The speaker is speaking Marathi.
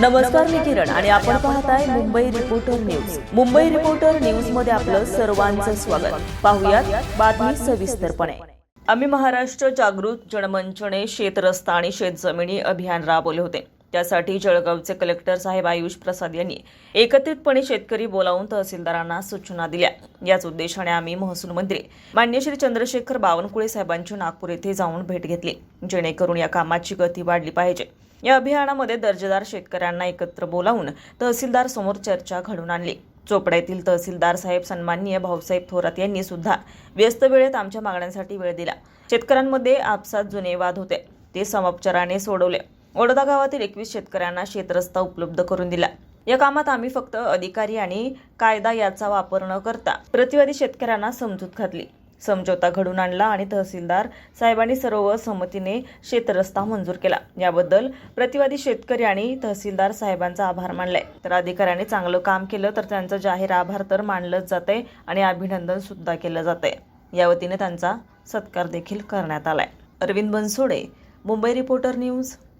नमस्कार मी किरण आणि आपण पाहताय Mumbai reporter news Mumbai reporter न्यूजमध्ये आपलं सर्वांचं स्वागत. पाहुयात बातमी सविस्तरपणे. आम्ही महाराष्ट्र जागृत जनमंचने शेतरस्ता आणि शेतजमिनी अभियान राबवले होते. त्यासाठी जळगावचे कलेक्टर साहेब आयुष प्रसाद यांनी एकत्रितपणे शेतकरी बोलावून तहसीलदारांना सूचना दिल्या. याच उद्देशाने आम्ही महसूल मंत्री मान्य श्री चंद्रशेखर बावनकुळे साहेबांची नागपूर येथे जाऊन भेट घेतली जेणेकरून या कामाची गती वाढली पाहिजे. या अभियानामध्ये दर्जेदार शेतकऱ्यांना एकत्र बोलावून तहसीलदार समोर चर्चा घडून आणली. चोपडा येथील तहसीलदार साहेब सन्माननीय भाऊसाहेब थोरात यांनी सुद्धा व्यस्त वेळेत आमच्या मागण्यांसाठी वेळ दिला. शेतकऱ्यांमध्ये आपसात जुने वाद होते. ते समोपचाराने सोडवले. वडोदा गावातील एकवीस शेतकऱ्यांना शेतरस्ता उपलब्ध करून दिला. या कामात आम्ही फक्त अधिकारी आणि कायदा याचा वापर न करता प्रतिवादी शेतकऱ्यांना समजूत घातली. समझोता घडून आणला आणि तहसीलदार साहेबांनी सर्व संमतीने शेतरस्ता मंजूर केला. याबद्दल प्रतिवादी शेतकरी आणि तहसीलदार साहेबांचा आभार मानलाय. तर अधिकाऱ्यांनी चांगलं काम केलं तर त्यांचं जाहीर आभार तर मानलंच जातंय आणि अभिनंदन सुद्धा केलं जातंय. या वतीने त्यांचा सत्कार देखील करण्यात आलाय. Arvind Bansode Mumbai reporter news